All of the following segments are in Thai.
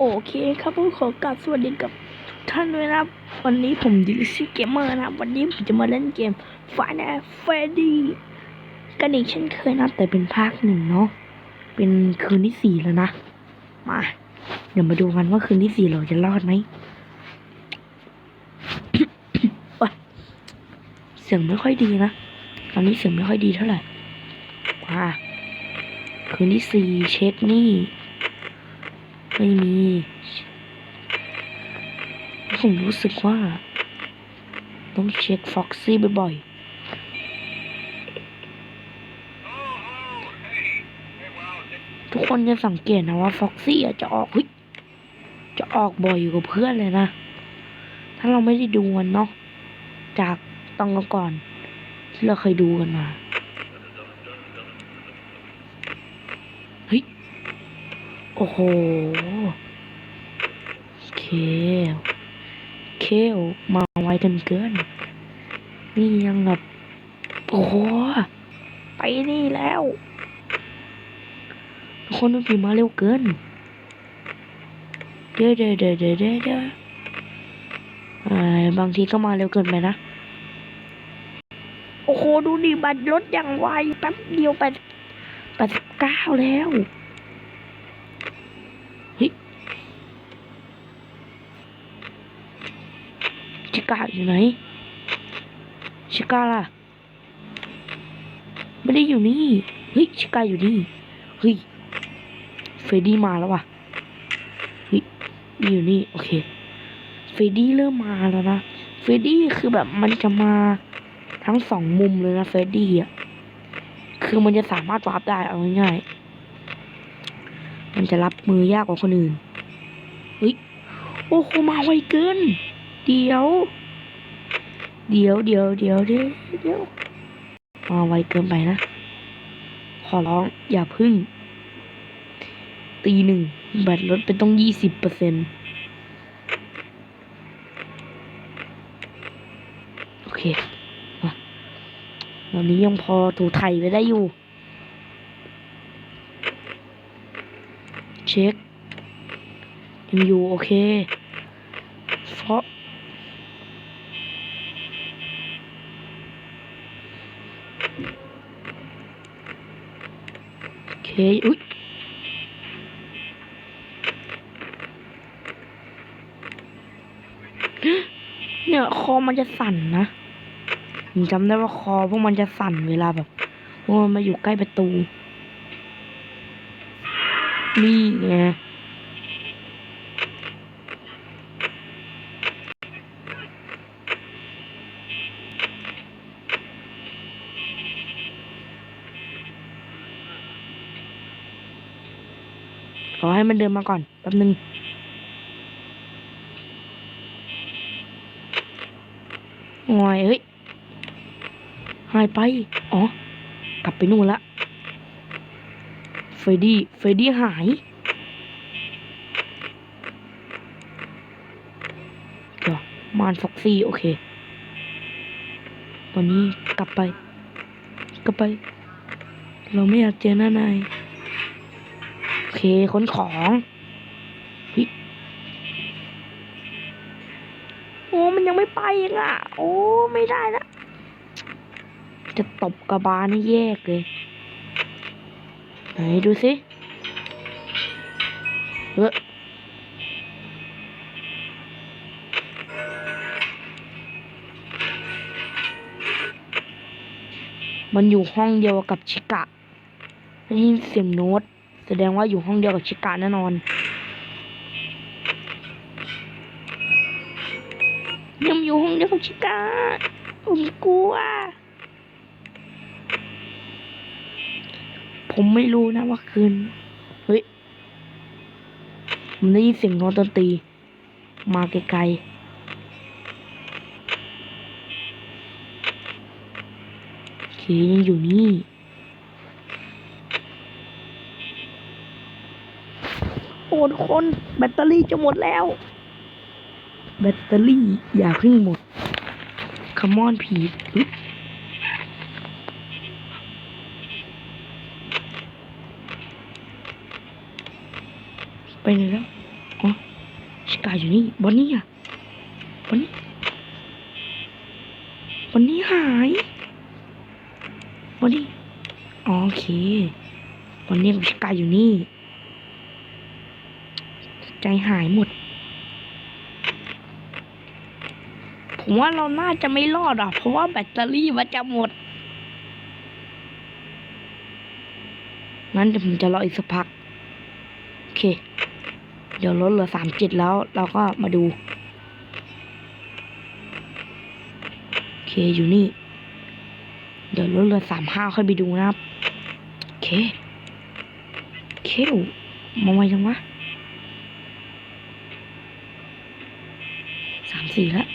โอเคครับผมขอกราบสวัสดีกับทุกท่านด้วยนะครับ วันนี้ผมดิลซี่เกมเมอร์นะครับ วันนี้ผมจะมาเล่นเกม Final Freddy กันอีกเช่นเคยนะแต่เป็นภาคหนึ่งเนาะเป็นคืนที่สี่แล้วนะมาเดี๋ยวมาดูกันว่าคืนที่สี่เราจะรอดไหมเสียงไม่ค่อยดีนะตอนนี้เสียงไม่ค่อยดีเท่าไหร่มาคืนที่สี่เช็คนี่ ไม่มี ผมรู้สึกว่า ต้องเช็คฟ็อกซี่บ่อยๆ ทุกคนจะสังเกตนะว่าฟ็อกซี่จะออกฮจะออกบ่อยอยู่กับเพื่อนเลยนะ ถ้าเราไม่ได้ดูมันเนาะ จากตอนก่อนที่เราเคยดูกันมา เฮ้ย โอ้โห เค เคลมาไวกันเกิน นี่ยังแบบ โอ้โห ไปนี่แล้ว คนต้องขี่มาเร็วเกิน เดี๋ยวเดี๋ยวเดี๋ยวเดี๋ยวเดี๋ยวเดี๋ยวเอ่อบางทีก็มาเร็วเกินไปนะ โอ้โห ดูดิบัตรรถอย่างไวแป๊บเดียวไปแปดสิบเก้าแล้ว เฮ้ย ชิ ก้าอยู่ไหนชิก้าล่ะไม่ได้อยู่นี่เฮ้ยชิก้าอยู่นี่เฮ้ยเฟรดี้มาแล้วว่ะเฮ้ยอยู่นี่โอเคเฟรดี้เริ่มมาแล้วนะเฟรดี้คือแบบมันจะมาทั้งสองมุมเลยนะเฟรดดี้อะคือมันจะสามารถวาร์ปได้เอาง่ายๆมันจะรับมือยากกว่าคนอื่นเฮ้ยโอ้โหมาไวเกิน เดี๋ยว เดี๋ยวเดี๋ยวเดี๋ยวเดี๋ยวเดี๋ยวมาไวเกินไปนะ ขอร้องอย่าพึ่ง ตีหนึ่งแบตลดไปต้องยี่สิบเปอร์เซ็นต์โอเคมาตอนนี้ยังพอถูไถไปได้อยู่ เช็คยังอยู่โอเคเพราะโอเคอุ๊ยเนี่ยคอมันจะสั่นนะผมจำได้ว่าคอพวกมันจะสั่นเวลาแบบพวกมันมาอยู่ใกล้ประตู นี่ไง มันเดินมาก่อนแป๊บนึงงอยเฮ้ย หายไป อ๋อ กลับไปนู่นละเฟรดี้ เฟรดี้หาย เดี๋ยว มานฟ็อกซี่ โอเค วันนี้กลับไป กลับไป เราไม่อยากเจอหน้านาย เคขนของฮ้ยโอ้มันยังไม่ไปอีกอะ โอ้ไม่ได้ละจะตบกระบาลให้แยกเลย ไหนดูสิเออมันอยู่ห้องเดียวกับชิกะได้ยินเสียงโน้ต แสดงว่าอยู่ห้องเดียวกับชิกะแน่นอน ยังอยู่ห้องเดียวกับชิกะผมกลัว ผมไม่รู้นะว่าคืน เฮ้ย ผมได้ยินเสียงโน้ตดนตรี มาไกลๆโอเคยังอยู่นี่ โอ้ทุกคนแบตเตอรี่จะหมดแล้ว แบตเตอรี่อย่าเพิ่งหมดคมอนผีไปไหนแล้วอ๋อชิกาอยู่นี่บอนนี่อะบอนนี่บอนนี่หายบอนนี่อ๋อโอเคบอนนี่กับชิกาอยู่นี่ ใจหายหมด ผมว่าเราน่าจะไม่รอดอะ เพราะว่าแบตเตอรี่มันจะหมด งั้นเดี๋ยวผมจะรออีกสักพัก โอเค เดี๋ยวลดเหลือสามจิตแล้ว เราก็มาดู โอเคอยู่นี่ เดี๋ยวลดเหลือสามห้าค่อยไปดูนะครับ โอเค เค มาไวจังวะสามสี่แล้ว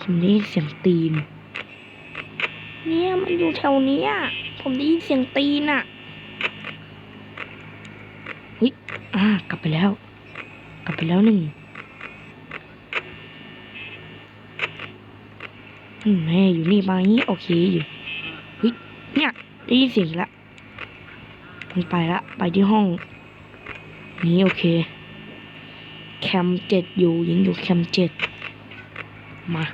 ผมได้ยินเสียงตีน เนี่ยมันอยู่แถวเนี้ยผมได้ยินเสียงตีนอะเฮ้ยอ่า กลับไปแล้ว กลับไปแล้วหนึ่ง อืมแม่อยู่นี่มาอย่างนี้โอเคอยู่เฮ้ยเนี่ยได้ยินเสียงละมันไปละ ไปที่ห้อง นี้โอเค แคมเจ็ดอยู่ยังอยู่แคมเจ็ดมา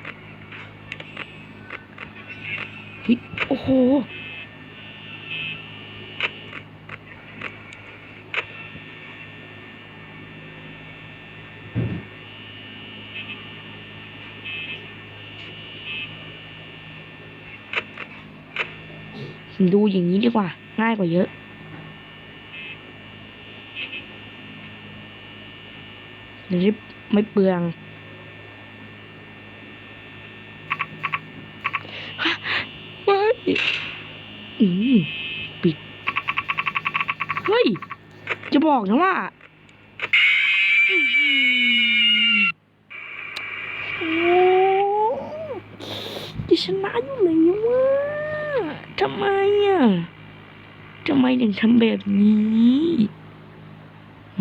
เฮ้ยโอ้โห ดูอย่างนี้ดีกว่า ง่ายกว่าเยอะ เดี๋ยวไม่เปลืองไม่อืมปิด เฮ้ย จะบอกนะว่าโอ้ดิชนะอยู่เลยว่า ทำไมอะทำไมถึงทำแบบนี้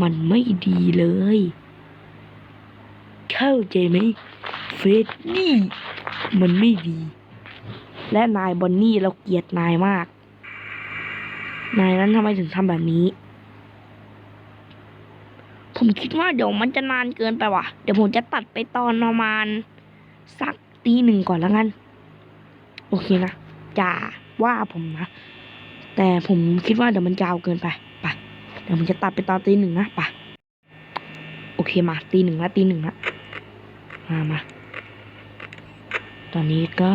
มันไม่ดีเลย เข้าใจไหมเฟดนี่ มันไม่ดี และนายบอนนี่เราเกลียดนายมาก นายนั้นทำไมถึงทำแบบนี้ ผมคิดว่าเดี๋ยวมันจะนานเกินไปว่ะ เดี๋ยวผมจะตัดไปตอนประมาณ สักตีหนึ่งก่อนแล้วกัน โอเคนะจ่า ว่าผมนะแต่ผมคิดว่าเดี๋ยวมันยาวเกินไปไปเดี๋ยวผมจะตัดไปตอนตีหนึ่งนะไปโอเคมาตีหนึ่งละตีหนึ่งละมามาตอนนี้ก็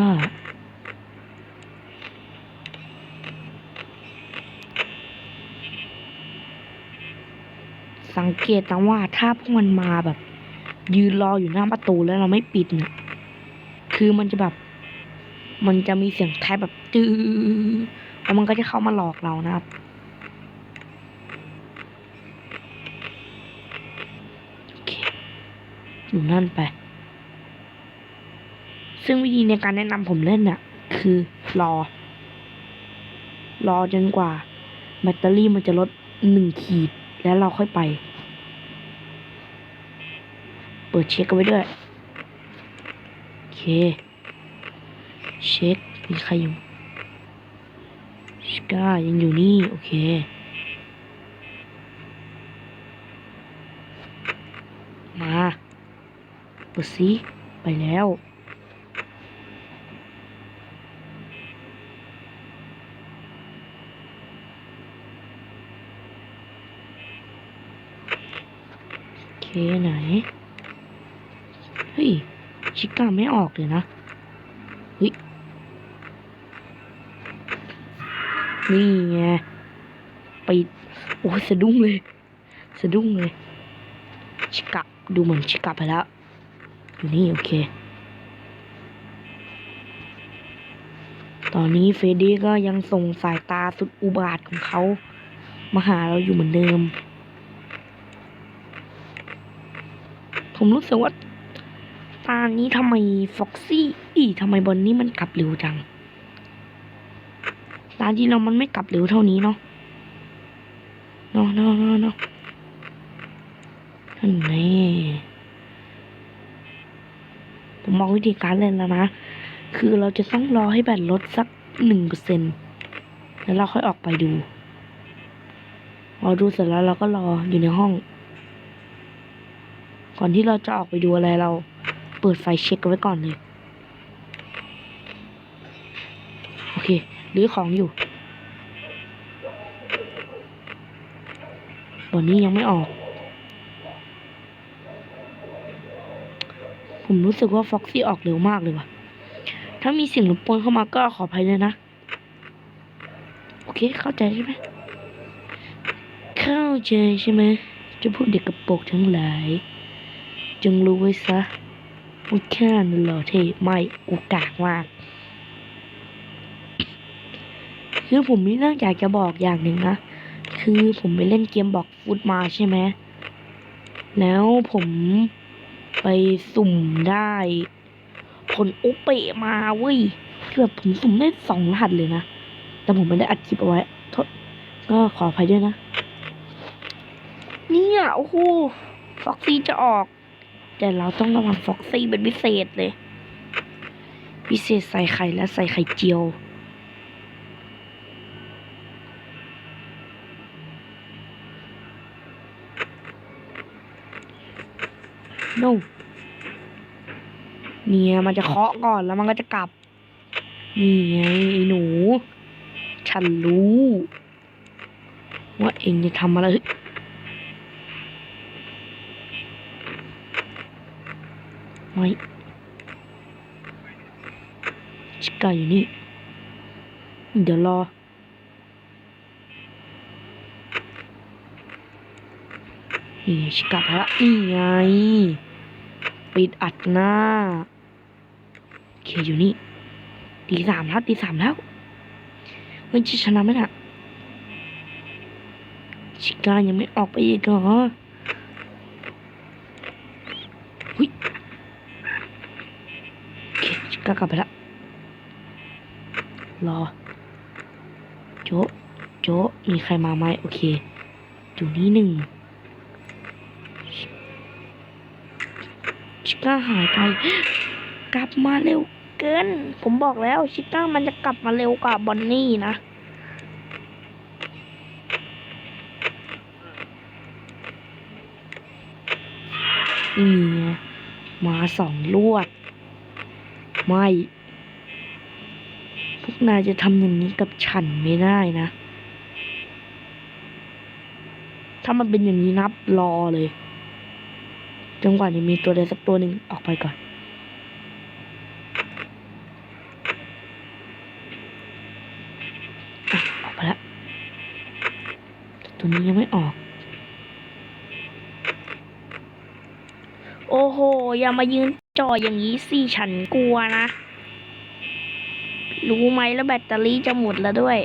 สังเกตนะว่าถ้าพวกมันมาแบบ ยืนรออยู่หน้าประตูแล้วเราไม่ปิดเนี่ย คือมันจะแบบ มันจะมีเสียงแทบแบบจื้อแล้วมันก็จะเข้ามาหลอกเรานะครับโอเคอยู่นั่นไป ซึ่งวิธีในการแนะนำผมเล่นน่ะ คือรอ รอจนกว่า แบตเตอรี่มันจะลดหนึ่งขีดแล้วเราค่อยไป เปิดเช็คกันไว้ด้วย โอเค เช็คมีใครอยู่ชิก้ายังอยู่นี่ โอเค มาเปิดซิไปแล้วโอเคไหน เฮ้ย ชิก้าไม่ออกเลยนะ นี่ไงปิดโอ้สะดุ้งเลย สะดุ้งเลยชิกะดูเหมือนชิกะไปแล้วอยู่นี่โอเค ตอนนี้เฟรดดี้ก็ยังส่งสายตาสุดอุบาทของเขา มาหาเราอยู่เหมือนเดิม ผมรู้สึกว่าตานี้ทำไมฟ็อกซี่ อีทำไมบอนนี่มันกลับเร็วจัง ตาที่เรามันไม่กลับเร็วเท่านี้เนาะเนาะเนาะเนาะเนาะอันนี้ผมมองวิธีการเล่นแล้วนะ คือเราจะต้องรอให้แบตลดสักหนึ่งเปอร์เซ็นแล้วเราค่อยออกไปดูพอดูเสร็จแล้วเราก็รออยู่ในห้อง ก่อนที่เราจะออกไปดูอะไรเราเปิดไฟเช็คกันไว้ก่อนเลย โอเค หรือของอยู่บอนนี้ยังไม่ออก ผมรู้สึกว่าฟ็อกซี่ออกเร็วมากเลยว่ะ ถ้ามีสียงรบกวนเข้ามาก็ขออภัยเลยนะ โอเค เข้าใจใช่ไหม เข้าใจใช่ไหมจะพูดเด็กกระโปรงทั้งหลาย จงรู้ไว้ซะว่าแค่นั้นหล่อเท่ไม่โอกากมาก คือผมมีเรื่องอยากจะบอกอย่างหนึ่งนะ คือผมไปเล่นเกมบอกฟุตมาใช่ไหม แล้วผมไปสุ่มได้ผลโอเปะมาเว้ยคือแบบผมสุ่มได้สองรหัสเลยนะ แต่ผมไม่ได้อัดคลิปเอาไว้โทษก็ขออภัยด้วยนะ เนี่ยโอ้โหฟ็อกซี่จะออก แต่เราต้องระวังฟ็อกซี่เป็นพิเศษเลย พิเศษใส่ไข่และใส่ไข่เจียว no เนี่ยมันจะเคาะก่อนแล้วมันก็จะกลับ นี่ไงไอ้หนู ฉันรู้ ว่าเองจะทำอะไรไม่ชิก้าอยู่นี่ เดี๋ยวรอ นี่ชิก้าไปละนี่ไง ปิดอัดหน้าเคอยู่นี่ตีสามแล้วตีสามแล้วเฮ้ยจะชนะไหมน่ะชิก้ายังไม่ออกไปอีกเหรอหุยเคชิก้ากลับไปละรอ โจะโจะมีใครมาไหมโอเค อยู่นี่หนึ่ง ชิก้าหายไป กลับมาเร็วเกิน ผมบอกแล้วชิก้ามันจะกลับมาเร็วกว่าบอนนี่นะนี่มาสองลวด ไม่ พวกนายจะทำอย่างนี้กับฉันไม่ได้นะ ถ้ามันเป็นอย่างนี้นับรอเลย จนกว่าจะมีตัวใดสักตัวหนึ่งออกไปก่อน ออกไปแล้วตัวนี้ยังไม่ออก โอ้โห อย่ามายืนจ่ออย่างนี้สิฉันกลัวนะ รู้ไหมแล้วแบตเตอรี่จะหมดแล้วด้วย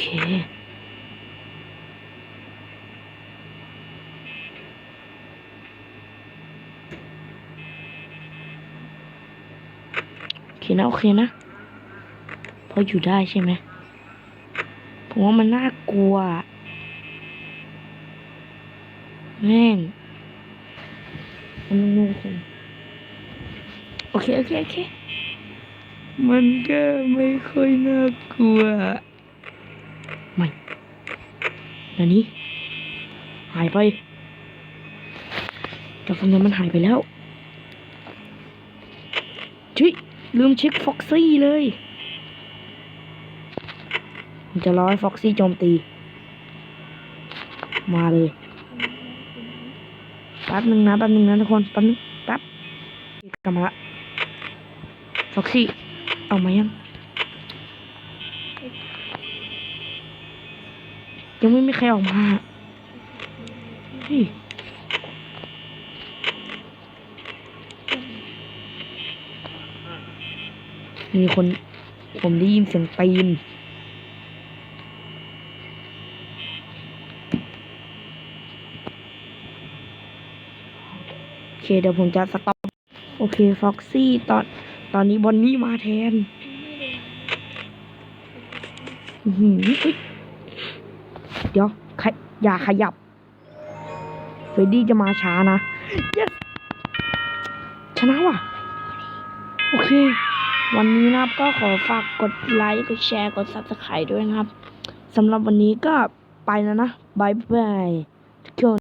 เค โอเคนะ โอเคนะ พออยู่ได้ใช่ไหม ผมว่ามันน่ากลัว แม่งมันนูนโอเค โอเค โอเค มันก็ไม่ค่อยน่ากลัว ไม่อันนี้ หายไปแต่ฟังนั้นมันหายไปแล้วจุยลืมเช็คฟ็อกซี่เลยผมจะรอให้ฟ็อกซี่โจมตี มาเลยแป๊บหนึ่งนะแป๊บหนึ่งนะทุกคนแป๊บนึงแป๊บกลับมาละฟ็อกซี่ เอามายัง ยังไม่มีใครออกมาเฮ้ยมีคน ผมได้ยินเสียงตีนเคเดี๋ยวผมจะสต็อป โอเคฟ็อกซี่ตอนตอนนี้บอนนี่มาแทน อื้อหือ เดี๋ยวขยอย่าขยับเฟรดดี้จะมาช้านะ yes ชนะว่ะ โอเค วันนี้นะครับก็ขอฝากกดไลค์ กดแชร์ กด subscribe ด้วยนะครับสำหรับวันนี้ก็ไปแล้วนะบายบายทุกคน